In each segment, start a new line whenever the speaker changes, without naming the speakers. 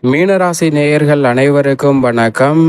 மீனராசி நேயர்கள் அனைவருக்கும் வணக்கம்.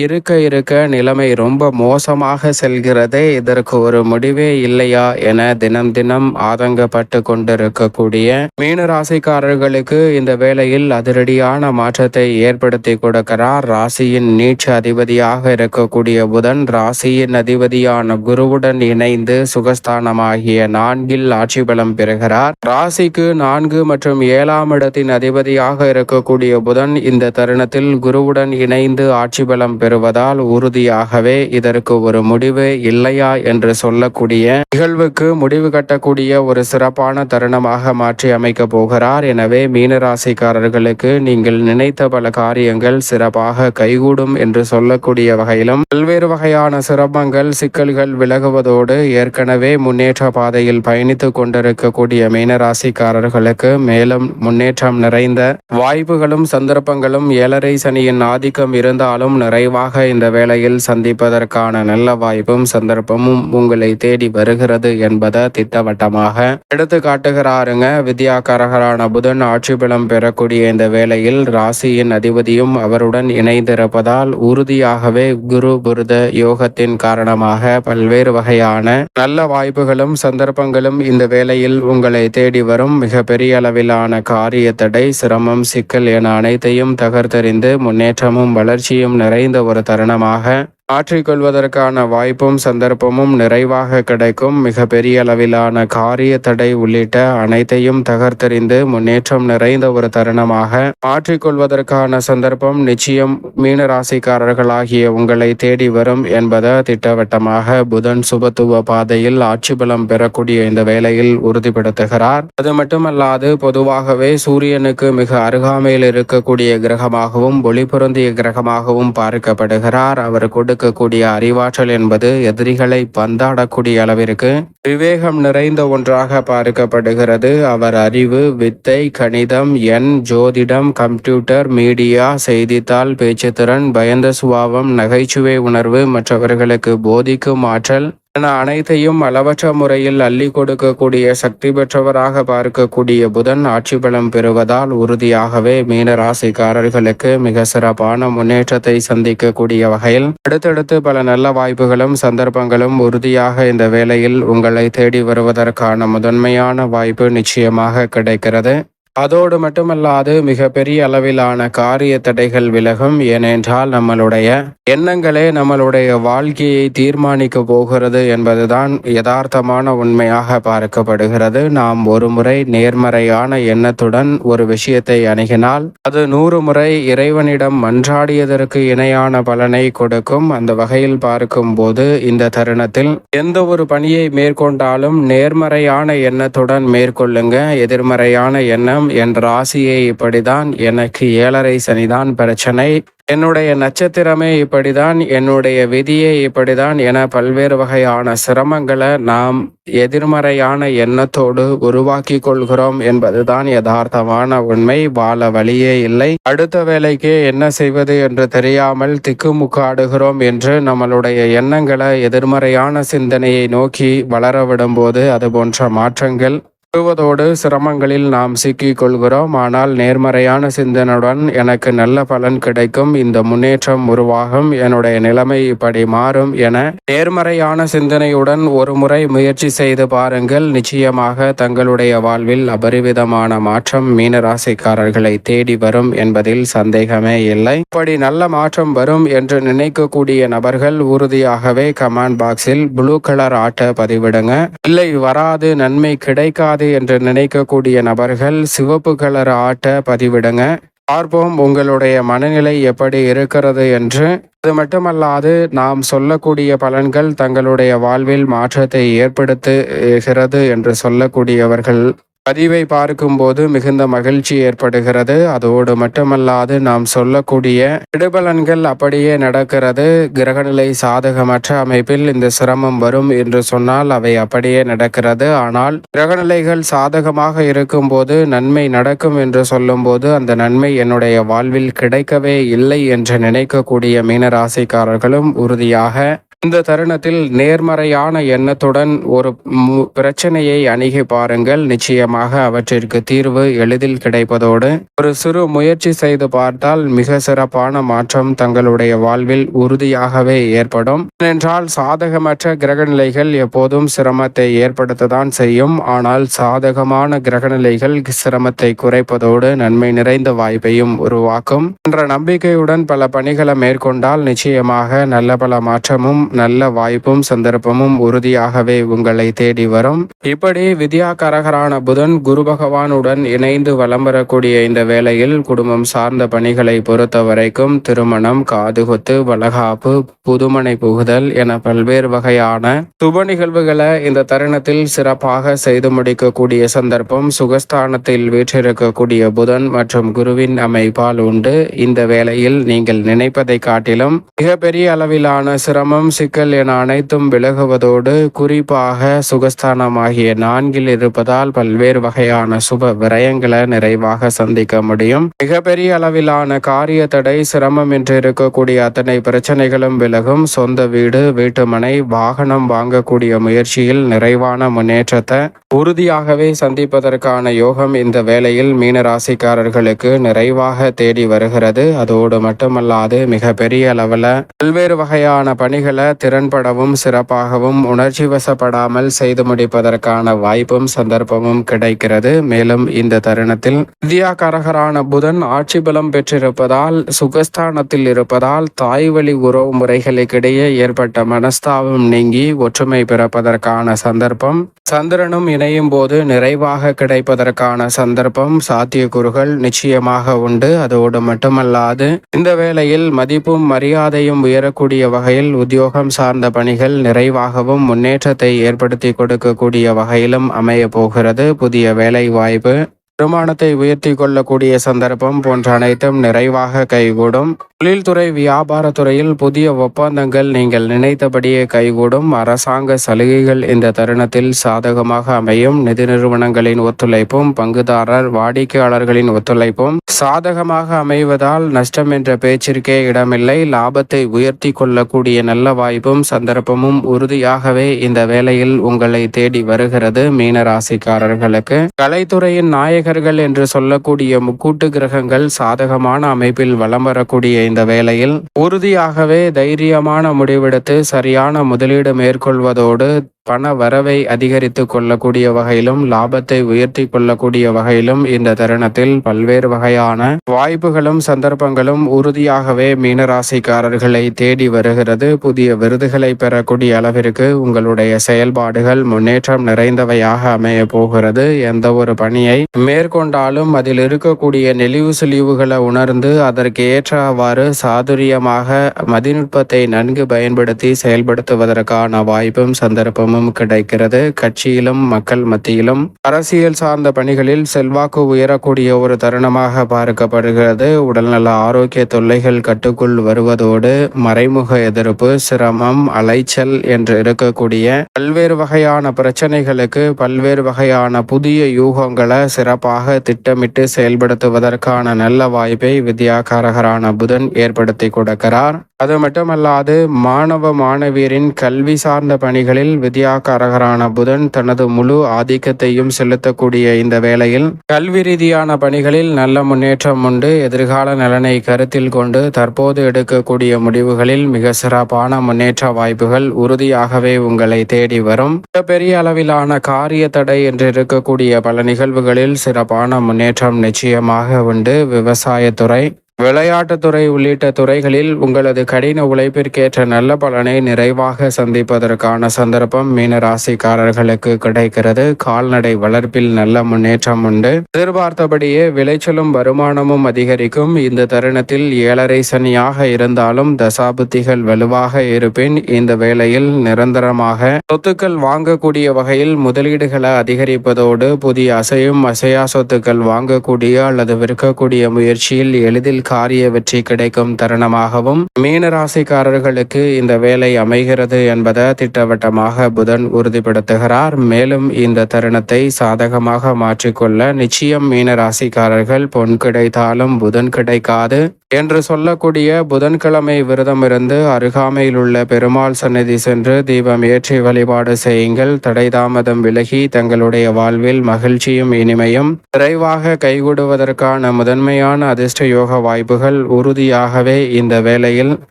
இருக்க இருக்க நிலைமை ரொம்ப மோசமாக செல்கிறதே இதற்கு ஒரு முடிவே இல்லையா என தினம் தினம் ஆதங்கப்பட்டு கொண்டிருக்கக்கூடிய மீனராசிக்காரர்களுக்கு இந்த வேளையில் அதிரடியான மாற்றத்தை ஏற்படுத்தி கொடுக்கிறார். ராசியின் நீச்ச அதிபதியாக இருக்கக்கூடிய புதன் ராசியின் அதிபதியான குருவுடன் இணைந்து சுகஸ்தானமாகிய நான்கில் ஆட்சி பலம் பெறுகிறார். ராசிக்கு நான்கு மற்றும் ஏழாம் இடத்தின் அதிபதியாக இருக்கக்கூடிய புதன் இந்த தருணத்தில் குருவுடன் இணைந்து ஆட்சி பலம் பெறுவதால் உறுதியாகவே இதற்கு ஒரு முடிவு இல்லையா என்று சொல்லக்கூடிய நிகழ்வுக்கு முடிவு கட்டக்கூடிய ஒரு சிறப்பான தருணமாக மாற்றி அமைக்க போகிறார். எனவே மீனராசிக்காரர்களுக்கு நீங்கள் நினைத்த பல காரியங்கள் சிறப்பாக கைகூடும் என்று சொல்லக்கூடிய வகையிலும் பல்வேறு வகையான சிரமங்கள் சிக்கல்கள் விலகுவதோடு ஏற்கனவே முன்னேற்ற பாதையில் பயணித்துக் கொண்டிருக்கக்கூடிய மீனராசிக்காரர்களுக்கு மேலும் முன்னேற்றம் நிறைந்த வாய்ப்புகளும் சந்தர்ப்பங்களும் ஏழரை சனியின் ஆதிக்கம் இருந்தாலும் நிறைவாக இந்த வேளையில் சந்திப்பதற்கான நல்ல வாய்ப்பும் சந்தர்ப்பமும் உங்களை தேடி வருகிறது என்பதை திட்டவட்டமாக எடுத்து காட்டுகிறாருங்க. வித்யாகாரகரான புதன் ஆட்சி பலம் பெறக்கூடிய இந்த வேளையில் ராசியின் அதிபதியும் அவருடன் இணைந்திருப்பதால் உறுதியாகவே குரு புருத யோகத்தின் காரணமாக பல்வேறு வகையான நல்ல வாய்ப்புகளும் சந்தர்ப்பங்களும் இந்த வேளையில் உங்களை தேடி வரும். மிக பெரிய அளவிலான காரிய தடை சிரமம் சிக்கல் என அனைத்தையும் தகர்த்தெறிந்து முன்னேற்றமும் வளர்ச்சியும் நிறைந்த ஒரு தருணமாக மாற்றிக்கொள்வதற்கான வாய்ப்பும் சந்தர்ப்பமும் நிறைவாக கிடைக்கும். மிக பெரிய அளவிலான காரிய தடை உள்ளிட்ட அனைத்தையும் தகர்த்தெறிந்து முன்னேற்றம் நிறைந்த ஒரு தருணமாக மாற்றிக்கொள்வதற்கான சந்தர்ப்பம் நிச்சயம் மீனராசிக்காரர்களாகிய உங்களை தேடி வரும் என்பதை திட்டவட்டமாக புதன் சுபத்துவ பாதையில் ஆட்சி பலம் பெறக்கூடிய இந்த வேளையில் உறுதிப்படுத்துகிறார். அது மட்டுமல்லாது பொதுவாகவே சூரியனுக்கு மிக அருகாமையில் இருக்கக்கூடிய கிரகமாகவும் ஒளி பொருந்திய கிரகமாகவும் பார்க்கப்படுகிறார். அவர் கொடு கொடுக்கக்கூடிய அறிவாற்றல் என்பது எதிரிகளை பந்தாடக்கூடிய அளவிற்கு விவேகம் நிறைந்த ஒன்றாக பார்க்கப்படுகிறது. அவர் அறிவு வித்தை கணிதம் எண் ஜோதிடம் கம்ப்யூட்டர் மீடியா செய்தித்தாள் பேச்சுத்திறன் பயந்த சுபாவம் நகைச்சுவை உணர்வு மற்றவர்களுக்கு போதிக்கும் ஆற்றல் என அனைத்தையும் அளவற்ற முறையில் அள்ளி கொடுக்கக்கூடிய சக்தி பெற்றவராக பார்க்கக்கூடிய புதன் ஆட்சி பலம் பெறுவதால் உறுதியாகவே மீன ராசிக்காரர்களுக்கு மிக சிறப்பான முன்னேற்றத்தை சந்திக்கக்கூடிய வகையில் அடுத்தடுத்து பல நல்ல வாய்ப்புகளும் சந்தர்ப்பங்களும் உறுதியாக இந்த வேளையில் உங்களை தேடி வருவதற்கான முதன்மையான வாய்ப்பு நிச்சயமாக கிடைக்கிறது. அதோடு மட்டுமல்லாது மிக பெரிய அளவிலான காரிய தடைகள் விலகும். ஏனென்றால் நம்மளுடைய எண்ணங்களே நம்மளுடைய வாழ்க்கையை தீர்மானிக்க போகிறது என்பதுதான் யதார்த்தமான உண்மையாக பார்க்கப்படுகிறது. நாம் ஒரு முறை நேர்மறையான எண்ணத்துடன் ஒரு விஷயத்தை அணுகினால் அது நூறு முறை இறைவனிடம் மன்றாடியதற்கு இணையான பலனை கொடுக்கும். அந்த வகையில் பார்க்கும் போது இந்த தருணத்தில் எந்த ஒரு பணியை மேற்கொண்டாலும் நேர்மறையான எண்ணத்துடன் மேற்கொள்ளுங்க. எதிர்மறையான எண்ணம் என் ராசியே இப்படிதான். எனக்கு ஏழரை சனிதான் பிரச்சனை. என்னுடைய நட்சத்திரமே இப்படிதான். என்னுடைய விதியே இப்படிதான் என பல்வேறு வகையான சிரமங்களை நாம் எதிர்மறையான எண்ணத்தோடு உருவாக்கி கொள்கிறோம் என்பதுதான் யதார்த்தமான உண்மை. வாழ வழியே இல்லை. அடுத்த வேலைக்கு என்ன செய்வது என்று தெரியாமல் திக்குமுக்காடுகிறோம் என்று நம்மளுடைய எண்ணங்களை எதிர்மறையான சிந்தனையை நோக்கி வளர விடும்போது அது போன்ற மாற்றங்கள் வருவதோடு சிரமங்களில் நாம் சிக்கிக் கொள்கிறோம். ஆனால் நேர்மறையான சிந்தனையுடன் எனக்கு நல்ல பலன் கிடைக்கும். இந்த முன்னேற்றம் உருவாகும். என்னுடைய நிலைமை இப்படி மாறும் என நேர்மறையான சிந்தனையுடன் ஒரு முறை முயற்சி செய்து பாருங்கள். நிச்சயமாக தங்களுடைய வாழ்வில் அபரிவிதமான மாற்றம் மீனராசிக்காரர்களை தேடி வரும் என்பதில் சந்தேகமே இல்லை. இப்படி நல்ல மாற்றம் வரும் என்று நினைக்கக்கூடிய நபர்கள் உறுதியாகவே கமெண்ட் பாக்ஸில் ப்ளூ கலர் ஆட்ட பதிவிடுங்க. இல்லை வராது. நன்மை கிடைக்காது என்று நினைக்கக்கூடிய நபர்கள் சிவப்பு கலர் ஆட்ட பதிவிடுங்க. பார்ப்போம் உங்களுடைய மனநிலை எப்படி இருக்கிறது என்று. அது மட்டுமல்லாது நாம் சொல்லக்கூடிய பலன்கள் தங்களுடைய வாழ்வில் மாற்றத்தை ஏற்படுத்துகிறது என்று சொல்லக்கூடியவர்கள். பதிவை பார்க்கும்போது மிகுந்த மகிழ்ச்சி ஏற்படுகிறது. அதோடு மட்டுமல்லாது நாம் சொல்லக்கூடிய விடுபலன்கள் அப்படியே நடக்கிறது. கிரகநிலை சாதகமற்ற அமைப்பில் இந்த சிரமம் வரும் என்று சொன்னால் அவை அப்படியே நடக்கிறது. ஆனால் கிரகநிலைகள் சாதகமாக இருக்கும்போது நன்மை நடக்கும் என்று சொல்லும்போது அந்த நன்மை என்னுடைய வாழ்வில் கிடைக்கவே இல்லை என்று நினைக்கக்கூடிய மீனராசிக்காரர்களும் உறுதியாக இந்த தருணத்தில் நேர்மறையான எண்ணத்துடன் ஒரு மு- பிரச்சனையை அணுகி பாருங்கள். நிச்சயமாக அவற்றிற்கு தீர்வு எளிதில் கிடைப்பதோடு ஒரு சிறு முயற்சி செய்து பார்த்தால் மிக சிறப்பான மாற்றம் தங்களுடைய வாழ்வில் உறுதியாகவே ஏற்படும். ஏனென்றால் சாதகமற்ற கிரகநிலைகள் எப்போதும் சிரமத்தை ஏற்படுத்ததான் செய்யும். ஆனால் சாதகமான கிரகநிலைகள் சிரமத்தை குறைப்பதோடு நன்மை நிறைந்த வாய்ப்பையும் உருவாக்கும். என்ற நம்பிக்கையுடன் பல பணிகளை மேற்கொண்டால் நிச்சயமாக நல்ல பல மாற்றமும் நல்ல வாய்ப்பும் சந்தர்ப்பமும் உறுதியாகவே உங்களை தேடி வரும். இப்படி வித்யாகரகரான புதன் குரு பகவானுடன் இணைந்து வலம் வரக்கூடிய இந்த வேளையில் குடும்பம் சார்ந்த பணிகளை பொறுத்த வரைக்கும் திருமணம் காதுகுத்து வளகாப்பு புதுமனை புகுதல் என பல்வேறு வகையான சுப நிகழ்வுகளை இந்த தருணத்தில் சிறப்பாக செய்து முடிக்கக்கூடிய சந்தர்ப்பம் சுகஸ்தானத்தில் வீற்றிருக்கக்கூடிய புதன் மற்றும் குருவின் அமைப்பால் உண்டு. இந்த வேளையில் நீங்கள் நினைப்பதை காட்டிலும் மிகப்பெரிய அளவிலான சிரமம் சிக்கல் என அனைத்தும் விலகுவதோடு குறிப்பாக சுகஸ்தானமாகிய நான்கில் இருப்பதால் பல்வேறு வகையான சுப விரயங்களை நிறைவாக சந்திக்க முடியும். மிகப்பெரிய அளவிலான காரிய தடை சிரமம் என்று இருக்கக்கூடிய அத்தனை பிரச்சனைகளும் விலகும். சொந்த வீடு வீட்டுமனை வாகனம் வாங்கக்கூடிய முயற்சியில் நிறைவான முன்னேற்றத்தை உறுதியாகவே சந்திப்பதற்கான யோகம் இந்த வேளையில் மீனராசிக்காரர்களுக்கு நிறைவாக தேடி வருகிறது. அதோடு மட்டுமல்லாது மிக பெரிய அளவில் பல்வேறு வகையான பணிகளை திறன்படவும் சிறப்பாகவும் உணர்ச்சி வசப்படாமல் செய்து முடிப்பதற்கான வாய்ப்பும் சந்தர்ப்பமும் கிடைக்கிறது. மேலும் இந்த தருணத்தில் வித்யாகாரகரான புதன் ஆட்சி பலம் பெற்றிருப்பதால் சுகஸ்தானத்தில் இருப்பதால் தாய் வழி உறவு முறைகளுக்கிடையே ஏற்பட்ட மனஸ்தாபம் நீங்கி ஒற்றுமை பிறப்பதற்கான சந்தர்ப்பம் சந்திரனும் இணையும் போது நிறைவாக கிடைப்பதற்கான சந்தர்ப்பம் சாத்தியக்கூறுகள் நிச்சயமாக உண்டு. அதோடு மட்டுமல்லாது இந்த வேளையில் மதிப்பும் மரியாதையும் உயரக்கூடிய வகையில் உத்தியோக உத்தியோகம் சார்ந்த பணிகள் நிறைவாகவும் முன்னேற்றத்தை ஏற்படுத்தி கொடுக்கக்கூடிய வகையிலும் அமைய போகிறது. புதிய வேலை வாய்ப்பு வருமானத்தை உயர்த்தி கொள்ளக்கூடிய சந்தர்ப்பம் போன்ற அனைத்தும் நிறைவாக கைகூடும். தொழில்துறை வியாபாரத்துறையில் புதிய ஒப்பந்தங்கள் நீங்கள் நினைத்தபடியே கைகூடும். அரசாங்க சலுகைகள் இந்த தருணத்தில் சாதகமாக அமையும். நிதி நிறுவனங்களின் ஒத்துழைப்பும் பங்குதாரர் வாடிக்கையாளர்களின் ஒத்துழைப்பும் சாதகமாக அமைவதால் நஷ்டம் என்ற பேச்சிற்கே இடமில்லை. லாபத்தை உயர்த்தி கொள்ளக்கூடிய நல்ல வாய்ப்பும் சந்தர்ப்பமும் உறுதியாகவே இந்த வேளையில் உங்களை தேடி வருகிறது மீனராசிக்காரர்களுக்கு. கலைத்துறையின் நாயக விநாயகர்கள் என்று சொல்லக்கூடிய முக்கூட்டு கிரகங்கள் சாதகமான அமைப்பில் வலம் வரக்கூடிய இந்த வேளையில் உறுதியாகவே தைரியமான முடிவெடுத்து சரியான முதலீடு மேற்கொள்வதோடு பண வரவை அதிகரித்து கொள்ளக்கூடிய வகையிலும் லாபத்தை உயர்த்தி கொள்ளக்கூடிய வகையிலும் இந்த தருணத்தில் பல்வேறு வகையான வாய்ப்புகளும் சந்தர்ப்பங்களும் உறுதியாகவே மீனராசிக்காரர்களை தேடி வருகிறது. புதிய விருதுகளை பெறக்கூடிய அளவிற்கு உங்களுடைய செயல்பாடுகள் முன்னேற்றம் நிறைந்தவையாக அமைய போகிறது. எந்த ஒரு பணியை மேற்கொண்டாலும் அதில் இருக்கக்கூடிய நெளிவு சுழிவுகளை உணர்ந்து அதற்கு ஏற்றவாறு சாதுரியமாக மதிநுட்பத்தை நன்கு பயன்படுத்தி செயல்படுத்துவதற்கான வாய்ப்பும் சந்தர்ப்பமும் கிடைக்கிறது. கட்சியிலும் மக்கள் மத்தியிலும். அரசியல் சார்ந்த பணிகளில் செல்வாக்கு உயரக்கூடிய ஒரு தருணமாக பார்க்கப்படுகிறது. உடல்நல ஆரோக்கிய தொல்லைகள் கட்டுக்குள் வருவதோடு மறைமுக எதிர்ப்பு சிரமம் அலைச்சல் என்று இருக்கக்கூடிய பல்வேறு வகையான பிரச்சனைகளுக்கு பல்வேறு வகையான புதிய யூகங்களை சிறப்பாக திட்டமிட்டு செயல்படுத்துவதற்கான நல்ல வாய்ப்பை வித்யாகாரகரான புதன் ஏற்படுத்தி கொடுக்கிறார். அது மட்டுமல்லாது மாணவ மாணவியரின் கல்வி சார்ந்த பணிகளில் வித்யாகாரகரான புதன் தனது முழு ஆதிக்கத்தையும் செலுத்தக்கூடிய இந்த வேளையில் கல்வி ரீதியான பணிகளில் நல்ல முன்னேற்றம் உண்டு. எதிர்கால நலனை கருத்தில் கொண்டு தற்போது எடுக்கக்கூடிய முடிவுகளில் மிக சிறப்பான முன்னேற்ற வாய்ப்புகள் உறுதியாகவே உங்களை தேடி வரும். பெரிய அளவிலான காரிய தடை என்று இருக்கக்கூடிய பல நிகழ்வுகளில் சிறப்பான முன்னேற்றம் நிச்சயமாக உண்டு. விவசாயத்துறை விளையாட்டுத்துறை உள்ளிட்ட துறைகளில் உங்களது கடின உழைப்பிற்கேற்ற நல்ல பலனை நிறைவாக சந்திப்பதற்கான சந்தர்ப்பம் மீனராசிக்காரர்களுக்கு கிடைக்கிறது. கால்நடை வளர்ப்பில் நல்ல முன்னேற்றம் உண்டு. எதிர்பார்த்தபடியே விளைச்சலும் வருமானமும் அதிகரிக்கும். இந்த தருணத்தில் ஏழரை சனியாக இருந்தாலும் தசாபுத்திகள் வலுவாக இருப்பின் இந்த வேளையில் நிரந்தரமாக சொத்துக்கள் வாங்கக்கூடிய வகையில் முதலீடுகளை அதிகரிப்பதோடு புதிய அசையும் அசையா சொத்துக்கள் வாங்கக்கூடிய அல்லது விற்கக்கூடிய முயற்சியில் எளிதில் காரிய வெற்றி கிடைக்கும் தருணமாகவும் மீனராசிக்காரர்களுக்கு இந்த வேலை அமைகிறது என்பதை திட்டவட்டமாக புதன் உறுதிப்படுத்துகிறார். மேலும் இந்த தருணத்தை சாதகமாக மாற்றிக்கொள்ள நிச்சயம் மீனராசிக்காரர்கள் பொன் கிடைத்தாலும் புதன் கிடைக்காது. என்று சொல்லக்கூடிய புதன்கிழமை விரதமிருந்து அருகாமையில் உள்ள பெருமாள் சன்னதி சென்று தீபம் ஏற்றி வழிபாடு செய்யுங்கள். தடை தாமதம் விலகி தங்களுடைய வாழ்வில் மகிழ்ச்சியும் இனிமையும் விரைவாக கைகூடுவதற்கான முதன்மையான அதிர்ஷ்ட யோக வாய்ப்புகள் உறுதியாகவே இந்த வேளையில்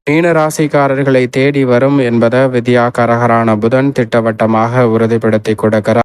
மீனராசிக்காரர்களை தேடி வரும் என்பதை வித்யாகாரகரான புதன் திட்டவட்டமாக உறுதிப்படுத்தி கொடுக்கிறார்.